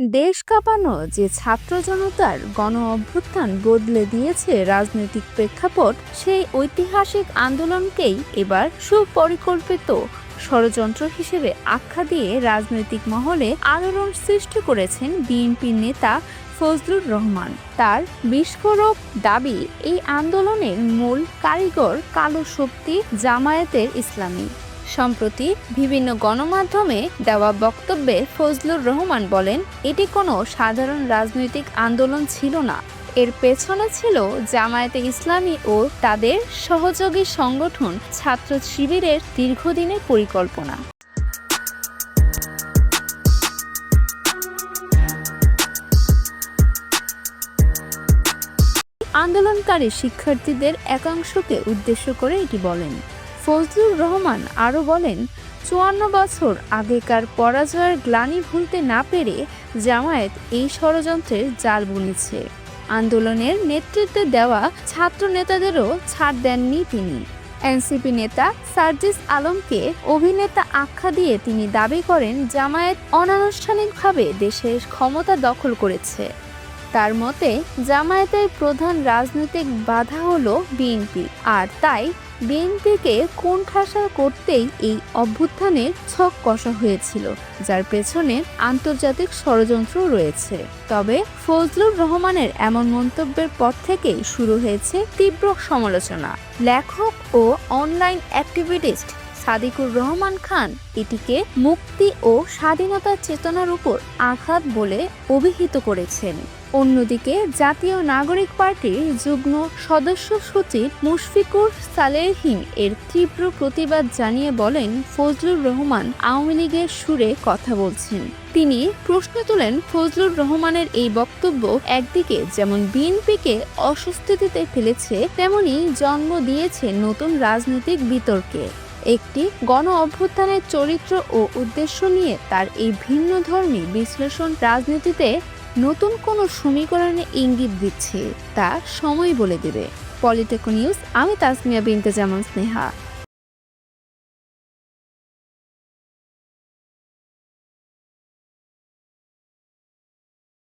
দেশ কাঁপানো যে ছাত্র জনতার গণ অভ্যুত্থান বদলে দিয়েছে রাজনৈতিক প্রেক্ষাপট, সেই ঐতিহাসিক আন্দোলনকেই এবার সুপরিকল্পিত ষড়যন্ত্র হিসেবে আখ্যা দিয়ে রাজনৈতিক মহলে আলোড়ন সৃষ্টি করেছেন বিএনপির নেতা ফজলুর রহমান। তার বিস্ফোরক দাবি, এই আন্দোলনের মূল কারিগর কালো শক্তি জামায়াতের ইসলামী। সম্প্রতি বিভিন্ন গণমাধ্যমে দেওয়া বক্তব্যে ফজলুর রহমান বলেন, এটি কোনো সাধারণ রাজনৈতিক আন্দোলন ছিল না। এর পেছনে ছিল জামায়াতে ইসলামী ও তাদের সহযোগী সংগঠন ছাত্র শিবিরের দীর্ঘদিনের পরিকল্পনা। আন্দোলনকারী শিক্ষার্থীদের একাংশকে উদ্দেশ্য করে এটি বলেন ফজলুর রহমান আরও বলেন, চুয়ান্ন বছর আগেকার পরাজয়ের গ্লানি ভুলতে না পেরে জামায়াত এই ষড়যন্ত্রের জাল বুনেছে। আন্দোলনের নেতৃত্বে দেওয়া ছাত্র নেতাদেরও ছাড় দেননি তিনি। এনসিপি নেতা সার্জিস আলমকে অভিনেতা আখ্যা দিয়ে তিনি দাবি করেন, জামায়াত অনানুষ্ঠানিকভাবে দেশের ক্ষমতা দখল করেছে। তার মতে, জামায়াতের প্রধান রাজনৈতিক বাধা হলো বিএনপি, আর তাই বিএনপিকে কোণঠাসা করতেই এই অভ্যুত্থানের ছক কষা হয়েছিল, যার পেছনে আন্তর্জাতিক ষড়যন্ত্র রয়েছে। তবে ফজলুর রহমানের এমন মন্তব্যের পর থেকেই শুরু হয়েছে তীব্র সমালোচনা। লেখক ও অনলাইন অ্যাক্টিভিটিস্ট সাদিকুর রহমান খান এটিকে মুক্তি ও স্বাধীনতার চেতনার উপর আঘাত বলে অভিহিত করেছেন। অন্যদিকে জাতীয় নাগরিক পার্টির যুগ্ম সদস্য সচিব মুশফিকুর সালেহীন এর তীব্র প্রতিবাদ জানিয়ে বলেন, ফজলুর রহমান আওয়ামী লীগের সুরে কথা বলছেন। তিনি প্রশ্ন তোলেন, ফজলুর রহমানের এই বক্তব্য একদিকে যেমন বিএনপিকে অস্বস্তিতে ফেলেছে, তেমনি জন্ম দিয়েছে নতুন রাজনৈতিক বিতর্কে। একটি গণ অভ্যুত্থানের চরিত্র ও উদ্দেশ্য নিয়ে তার এই ভিন্ন ধর্মী বিশ্লেষণ রাজনীতিতে নতুন কোনো সমীকরণে ইঙ্গিত দিচ্ছে তা সময় বলে দেবে। পলিটেকো নিউজ, আমি তাসমিয়া বিনতে জামান স্নেহা।